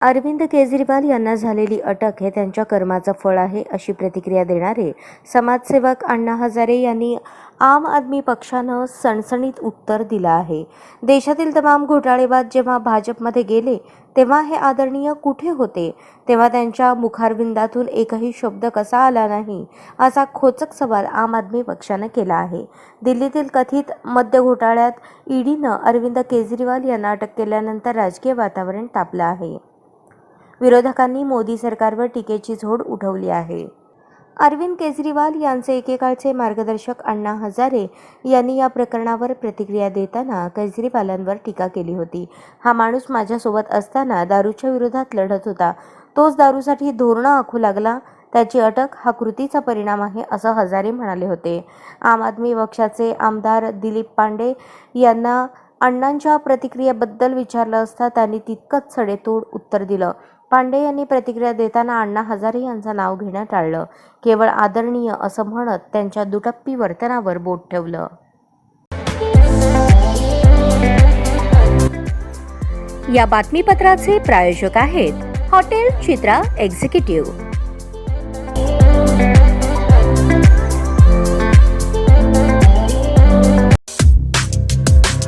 अरविंद केजरीवाल यांना झालेली अटक हे त्यांच्या कर्माचं फळ आहे अशी प्रतिक्रिया देणारे समाजसेवक अण्णा हजारे यांनी आम आदमी पक्षानं सणसणीत उत्तर दिलं आहे. देशातील तमाम घोटाळेबाज जेव्हा भाजपमध्ये गेले तेव्हा हे आदरणीय कुठे होते? तेव्हा त्यांच्या मुखारविंदातून एकही शब्द कसा आला नाही असा खोचक सवाल आम आदमी पक्षानं केला आहे. दिल्लीतील कथित मद्य घोटाळ्यात ईडीनं अरविंद केजरीवाल यांना अटक केल्यानंतर राजकीय वातावरण तापलं आहे. विरोधकांनी मोदी सरकारवर टीकेची झोड उठवली आहे. अरविंद केजरीवाल यांचे एकेकाळचे मार्गदर्शक अण्णा हजारे यांनी या प्रकरणावर प्रतिक्रिया देताना केजरीवालांवर टीका केली होती. हा माणूस माझ्यासोबत असताना दारूच्या विरोधात लढत होता. तोच दारूसाठी धोरणं आखू लागला. त्याची अटक हा कृतीचा परिणाम आहे असं हजारे म्हणाले होते. आम आदमी पक्षाचे आमदार दिलीप पांडे यांना अण्णांच्या प्रतिक्रियेबद्दल विचारलं असता त्यांनी तितकंच सडेतोड उत्तर दिलं. पांडे यांनी प्रतिक्रिया देताना अण्णा हजारे यांचं नाव घेणं टाळलं केवळ आदरणीय असं म्हणत त्यांच्या दुटप्पी वर्तनावर बोट ठेवलं. या बातमीपत्राचे प्रायोजक आहेत हॉटेल चित्रा एक्झिक्युटिव्ह.